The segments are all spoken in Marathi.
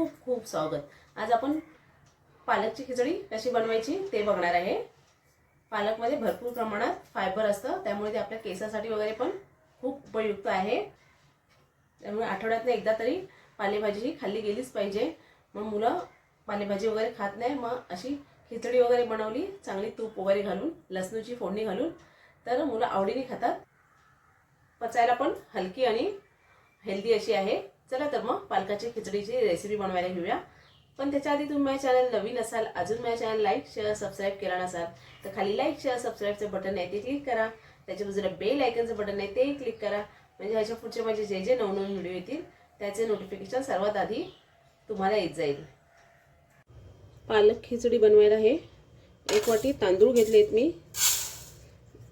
खूप खूप स्वागत. आज आपण पालकची खिचडी कशी बनवायची ते बघणार आहे. पालकमध्ये भरपूर प्रमाणात फायबर असतं त्यामुळे ते आपल्या केसासाठी वगैरे पण खूप उपयुक्त आहे. त्यामुळे आठवड्यातनं एकदा तरी पालेभाजी ही खाल्ली गेलीच पाहिजे. मग मुलं पालेभाजी वगैरे खात नाही मग अशी खिचडी वगैरे बनवली चांगली तूप वगैरे घालून लसणूची फोडणी घालून तर मुलं आवडीने खातात. पचायला पण हलकी आणि हेल्दी अशी आहे. चला तर मग पालकाची खिचडीची रेसिपी बनवायला घेऊया. पण त्याच्या आधी तुम्ही माझ्या चॅनल नवीन असाल अजून माझ्या चॅनल लाईक शेअर सबस्क्राईब केला नसाल तर खाली लाईक शेअर सबस्क्राईबचं बटन आहे ते क्लिक करा. त्याच्या बाजूला बेल आयकनचं बटन आहे तेही क्लिक करा. म्हणजे ह्याच्या पुढचे माझे जे जे नवनवीन व्हिडिओ येतील त्याचे नोटिफिकेशन सर्वात आधी तुम्हाला येत जाईल. पालक खिचडी बनवायला हे एक वाटी तांदूळ घेतले आहेत मी.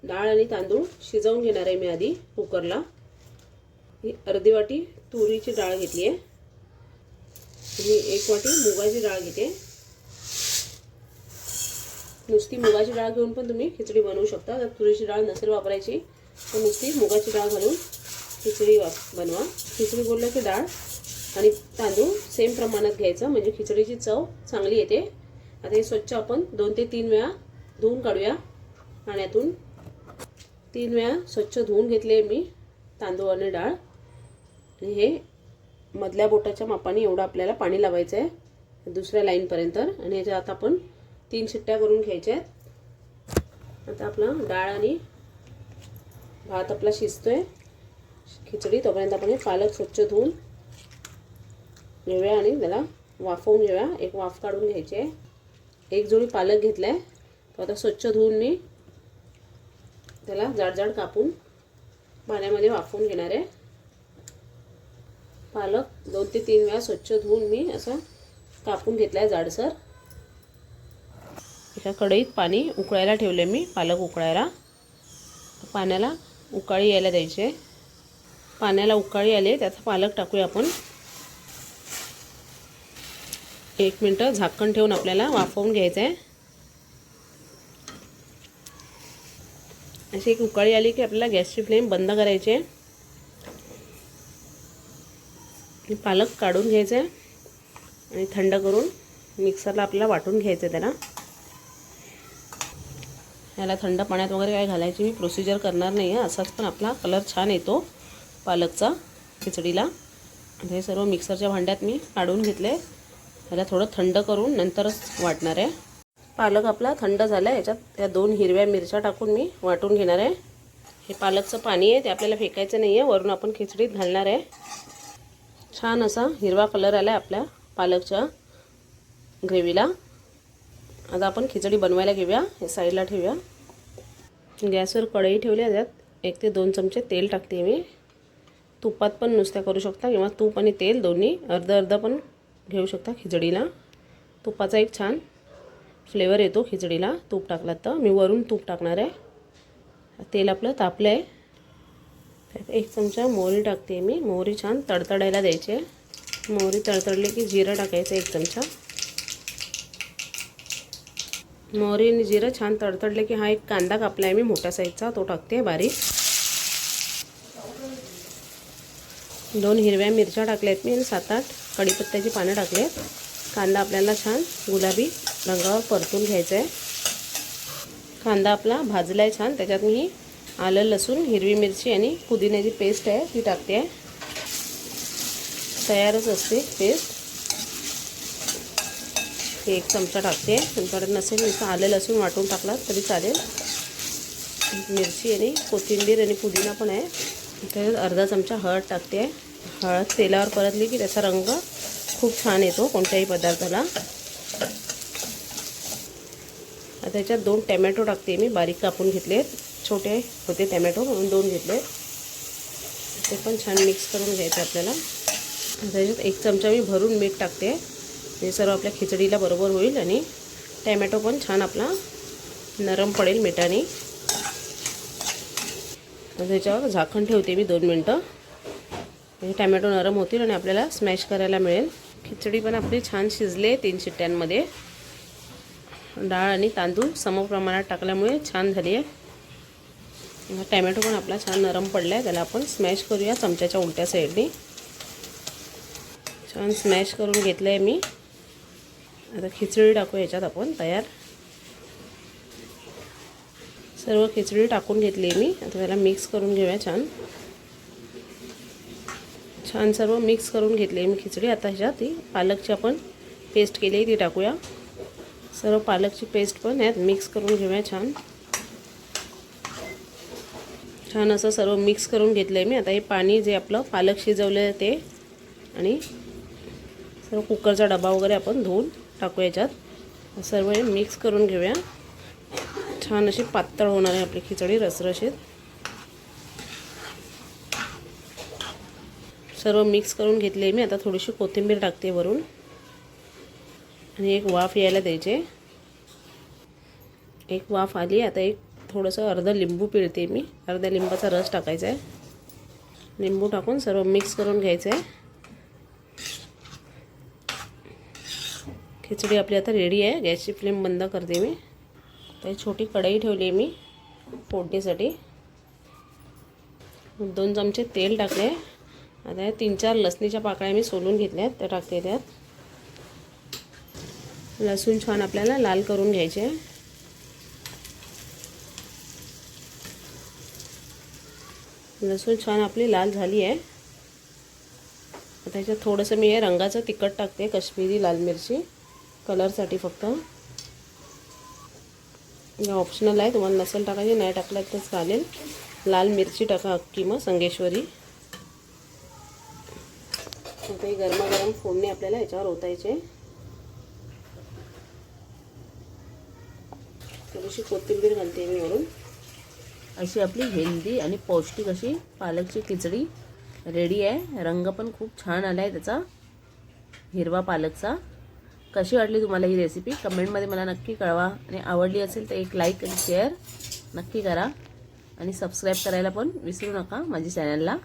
डाळ आणि तांदूळ शिजवून घेणार आहे मी आधी कुकरला. ही अर्धी वाटी तुरीची डाळ घेतली आहे. मी एक वाटी मुगाची डाळ घेते. नुसती मुगाची डाळ घेऊन पण तुम्ही खिचडी बनवू शकता. जर तुरीची डाळ नसेल वापरायची तर नुसती मुगाची डाळ घालून खिचडी वाप बनवा. खिचडी बोललं की डाळ आणि तांदूळ सेम प्रमाणात घ्यायचं. म्हणजे खिचडीची चव चांगली येते. आता हे स्वच्छ आपण दोन ते तीन वेळा धुवून काढूया. पाण्यातून तीन वेळा स्वच्छ धुवून घेतले मी तांदूळ आणि डाळ. आणि हे मधल्या बोटाच्या मापाने एवढं आपल्याला पाणी लावायचं आहे दुसऱ्या लाईनपर्यंत आणि ह्याच्या आता आपण तीन शिट्ट्या करून घ्यायच्या आहेत. आता आपला डाळ आणि भात आपला शिजतोय. खिचडी तोपर्यंत आपण हे पालक स्वच्छ धुवून घेऊया आणि त्याला वाफवून घेऊया. एक वाफ काढून घ्यायची आहे. एक जोडी पालक घेतला आहे तो आता स्वच्छ धुवून मी त्याला जाडजाड कापून पाण्यामध्ये वाफवून घेणार आहे. पालक दोन ते तीन वेळा स्वच्छ धुवून मी असं कापून घेतला आहे जाडसर. एका कढईत पाणी उकळायला ठेवले मी पालक उकळायला. पाण्याला उकाळी यायला द्यायचे. पाण्याला उकाळी आले त्याचा पालक टाकूया आपण. एक मिनटं झाकण ठेवून आपल्याला वाफवून घ्यायचं आहे अशी एक उकाळी आली की आपल्याला गॅसची फ्लेम बंद करायची आहे. पालक काढून घ्यायचं आहे आणि थंड करून मिक्सरला आपल्याला वाटून घ्यायचं आहे त्याला. याला थंड पाण्यात वगैरे काय घालायची मी प्रोसिजर करणार नाही आहे असाच पण आपला कलर छान येतो पालकचा खिचडीला. हे सर्व मिक्सरच्या भांड्यात मी काढून घेतले याला थोडं थंड करून नंतरच वाटणार आहे. पालक आपला थंड झाला आहे याच्यात या दोन हिरव्या मिरच्या टाकून मी वाटून घेणार आहे. हे पालकचं पाणी आहे ते आपल्याला फेकायचं नाही आहे वरून आपण खिचडीत घालणार आहे. छान असा हिरवा कलर आला आहे आपल्या पालकच्या ग्रेव्हीला. आता आपण खिचडी बनवायला घेऊया हे साईडला ठेवूया. गॅसवर कढई ठेवली त्यात. एक ते दोन चमचे तेल टाकते मी. तुपात पण नुसत्या करू शकता किंवा तूप आणि तेल दोन्ही अर्ध अर्ध पण घेऊ शकता खिचडीला. तुपाचा एक छान फ्लेवर येतो खिचडीला. तूप टाकलात तर. मी वरून तूप टाकणार आहे. तेल आपलं तापलं आहे एक चमचा मोहरी टाकते मी. मोहरी छान तडतडायला द्यायची आहे. मोहरी तडतडली की जिरं टाकायचं एक चमचा. मोहरी आणि जिरं छान तडतडले की हा एक कांदा कापला आहे मी मोठ्या साईजचा तो टाकते बारीक. दोन हिरव्या मिरच्या टाकल्या आहेत मी आणि सात आठ कढीपत्त्याची पानं टाकले आहेत कांदा आपल्याला छान गुलाबी रंगावर परतून घ्यायचा आहे कांदा आपला भाजला आहे छान. त्याच्यात मी आलं लसूण हिरवी मिरची आणि पुदिन्याची पेस्ट आहे ती टाकते. आहे तयारच असते पेस्ट. एक चमचा टाकते. तुमच्याकडे नसेल इथं आलं लसूण वाटून टाकला तरी चालेल. मिरची आणि कोथिंबीर आणि पुदिना पण आहे. इथे अर्धा चमचा हळद टाकते. आहे हळद तेलावर परतली की त्याचा रंग खूप छान येतो कोणत्याही पदार्थाला. आता त्याच्यात दोन टॅमॅटो टाकते मी बारीक कापून घेतले छोटे होते टॅमॅटो म्हणून दोन घेतले. ते पण छान मिक्स करून घ्यायचे आपल्याला. त्याच्यात एक चमचा मी भरून मीठ टाकते. हे सर्व आपल्या खिचडीला बरोबर होईल आणि टॅमॅटो पण छान आपला नरम पडेल मिठाने. त्याच्यावर झाकण ठेवते मी दोन मिनटं. म्हणजे टॅमॅटो नरम होतील आणि आपल्याला स्मॅश करायला मिळेल. खिचडी पण आपली छान शिजले तीन शिट्ट्यांमध्ये. डाळ आणि तांदूळ समप्रमाणात टाकल्यामुळे छान झाली आहे टॅमॅटो पण आपला छान नरम पडला आहे त्याला आपण स्मॅश करूया चमच्याच्या उलट्या साईडने. छान स्मॅश करून घेतलं आहे मी. आता खिचडी टाकू याच्यात आपण तयार. सर्व खिचडी टाकून घेतली आहे मी. आता त्याला मिक्स करून घेऊया छान. छान सर्व मिक्स करून घेतली आहे मी खिचडी. आता ह्याच्यात ती पालकची आपण पेस्ट केली आहे ती टाकूया. सर्व पालकची पेस्ट पण यात मिक्स करून घेऊया छान. छान असं सर्व मिक्स करून घेतलं आहे मी. आता हे पाणी जे आपलं पालक शिजवलं आहे ते आणि सर्व कुकरचा डबा वगैरे आपण धुवून टाकू याच्यात. सर्व हे मिक्स करून घेऊया. छान अशी पातळ होणार आहे आपली खिचडी रसरशीत. सर्व मिक्स करून घेतले आहे मी. आता थोडीशी कोथिंबीर टाकते वरून. आणि एक वाफ यायला द्यायचे. एक वाफ आली आता एक थोडंसं अर्धं लिंबू पिळते मी. अर्ध्या लिंबाचा रस टाकायचा आहे लिंबू टाकून सर्व मिक्स करून घ्यायचं आहे खिचडी आपली आता रेडी आहे. गॅसची फ्लेम बंद करते मी. तर छोटी कढई ठेवली आहे मी फोडणीसाठी. दोन चमचे तेल टाकले. आता या तीन चार लसणीच्या पाकळ्या मी सोलून घेतल्या आहेत त्या टाकते त्यात. लसूण छान आपल्याला लाल करून घ्यायचे. आहे लसूण छान आपली लाल झाली आहे. आता ह्याच्यात थोडंसं मी हे रंगाचं तिखट टाकते कश्मीरी लाल मिरची. कलरसाठी फक्त. ऑप्शनल आहे तुम्हाला नसेल टाकायची नाही टाकलं तर चालेल. लाल मिरची टाका अक्की मग संगेश्वरी. आता ही गरमागरम फोडणी आपल्याला याच्यावर ओतायचे. थोडीशी कोथिंबीर घालते मी वरून. अशी आपली हेल्दी आणि पौष्टिक अशी पालकची खिचडी रेडी आहे. रंग पण खूप छान आला आहे त्याचा. हिरवा पालकचा. कशी वाटली तुम्हाला ही रेसिपी कमेंटमध्ये मला नक्की कळवा. आणि आवडली असेल तर एक लाईक आणि शेअर नक्की करा. आणि सबस्क्राईब करायला पण विसरू नका माझ्या चॅनलला